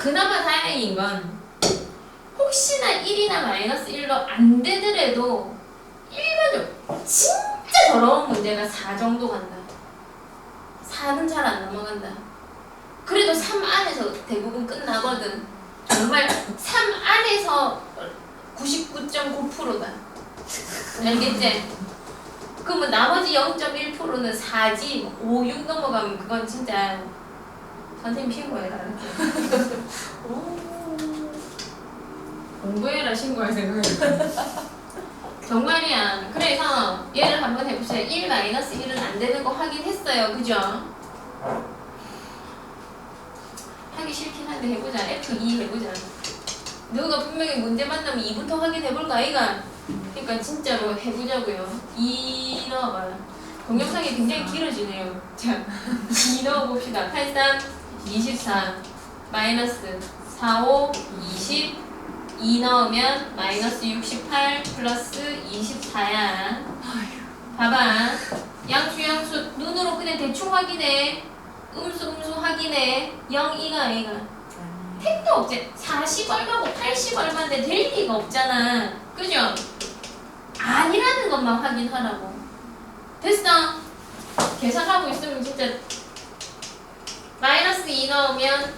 그나마 다행인 건 혹시나 1이나 마이너스 1로 안 되더라도 일반적으로 진짜 더러운 문제가 4 정도 간다. 4는 잘 안 넘어간다. 그래도 3 안에서 대부분 끝나거든. 정말 3 안에서 99.9%다. 알겠지? 그러면 나머지 0.1%는 4지 5, 6 넘어가면 그건 진짜 선생님 신고해라. 알았지? 공부해라 신고할 생각이야. 정말이야. 그래서 얘를 한번 해보세요. 1 마이너스 1은 안 되는 거 확인했어요. 그죠? 하기 싫긴 한데 해보자. F2 해보자. 누가 분명히 문제 만나면 2부터 확인해볼까 아이가? 그러니까 진짜로 해보자고요. 2 넣어봐라. 동영상이 굉장히 길어지네요. 자, 2 넣어봅시다. 83, 24, 마이너스 4, 5, 20, 2 넣으면 마이너스 68 플러스 24야. 봐봐. 양수 양수 눈으로 그냥 대충 확인해. 음수 음수 확인해. 0, 2가 아이가. 택도 없지. 40 얼마고 80 얼마인데 될 리가 없잖아. 그죠? 아니라는 것만 확인하라고. 됐어. 계산하고 있으면 진짜 2 넣으면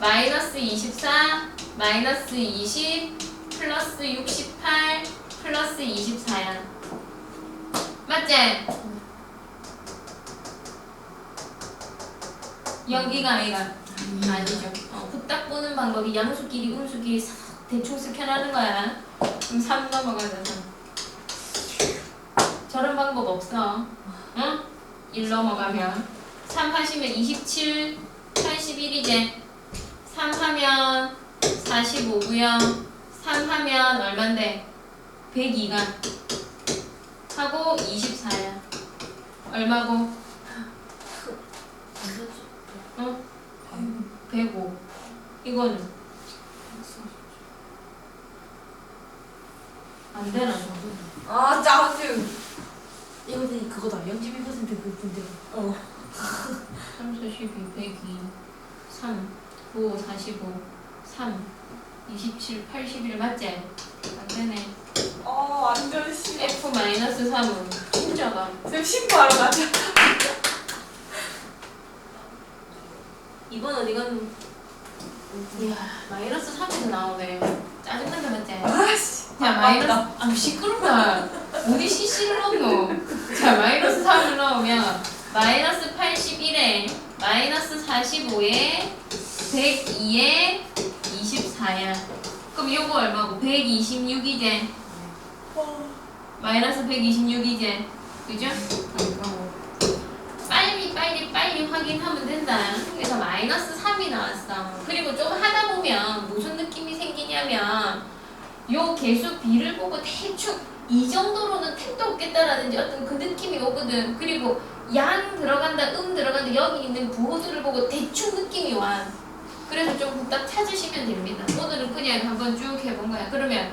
마이너스 24 마이너스 20 플러스 68 플러스 24야. 맞지? 여기가 아이가 아니죠. 어, 후딱 보는 방법이 양수끼리 음수끼리 싹 대충 스캔하는 거야. 그럼 3 넘어가잖아. 저런 방법 없어. 응? 1 넘어가면 3 하시면 27, 81이제 3 하면 45고요. 3 하면 얼만데? 102가 하고 24야. 얼마고? 어? 105. 이거는 안 되나? 아 짜증. 이거는 그거다. 0.1%그 문제. 어. 3, 42, 102, 3, 5, 45, 3, 27, 81 맞지? 안 되네. 어 완전 싫어. F 마이너스 3은 진짜가 쌤 신고하러 가자. 이번 어디 갔노? 이야 마이너스 3에서 나오네. 짜증난다 맞지? 아씨. 자 마이너스 아 시끄럽다. 어디 CC를 넣노? 자 마이너스 3을 넣으면 마이너스 81에 마이너스 45에 102에 24야. 그럼 요거 얼마고? 126이제 마이너스 126이제 그죠? 빨리 빨리 빨리 확인하면 된다. 그래서 마이너스 3이 나왔어. 그리고 좀 하다 보면 무슨 느낌이 생기냐면 요 개수 B를 보고 대충 이 정도로는 택도 없겠다라든지 어떤 그 느낌이 오거든. 그리고 양 들어간다, 음 들어간다 여기 있는 부호들을 보고 대충 느낌이 와. 그래서 좀 딱 찾으시면 됩니다. 오늘은 그냥 한번 쭉 해본 거야. 그러면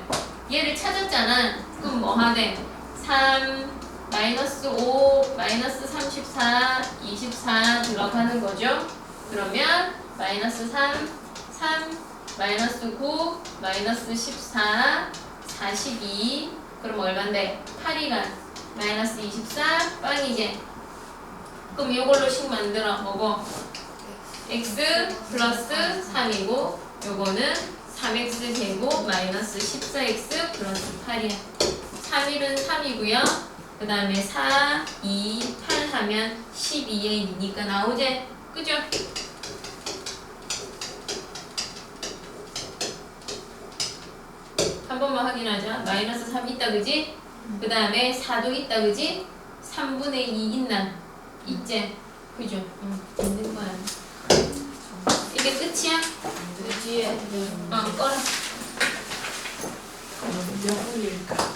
얘를 찾았잖아. 그럼 뭐 하대? 3 마이너스 5 마이너스 34 24 들어가는 거죠. 그러면 마이너스 3 3 마이너스 9 마이너스 14 42 그럼 얼만데? 8이가 마이너스 24 빵이지. 그럼 이걸로 식 만들어 뭐고? x 플러스 3이고 요거는 3x 제곱 마이너스 14x 플러스 8이야. 3일은 3이고요. 그 다음에 4, 2, 8 하면 12의 2니까 나오지? 그죠? 번만 확인하자. 마이너스 3 있다, 그지? 그 다음에 4도 있다, 그지? 3분의 2 있나? 있지? 그죠? 응, 있는 거야. 이게 끝이야? 뒤에 어, 꺼라. 몇 분일까?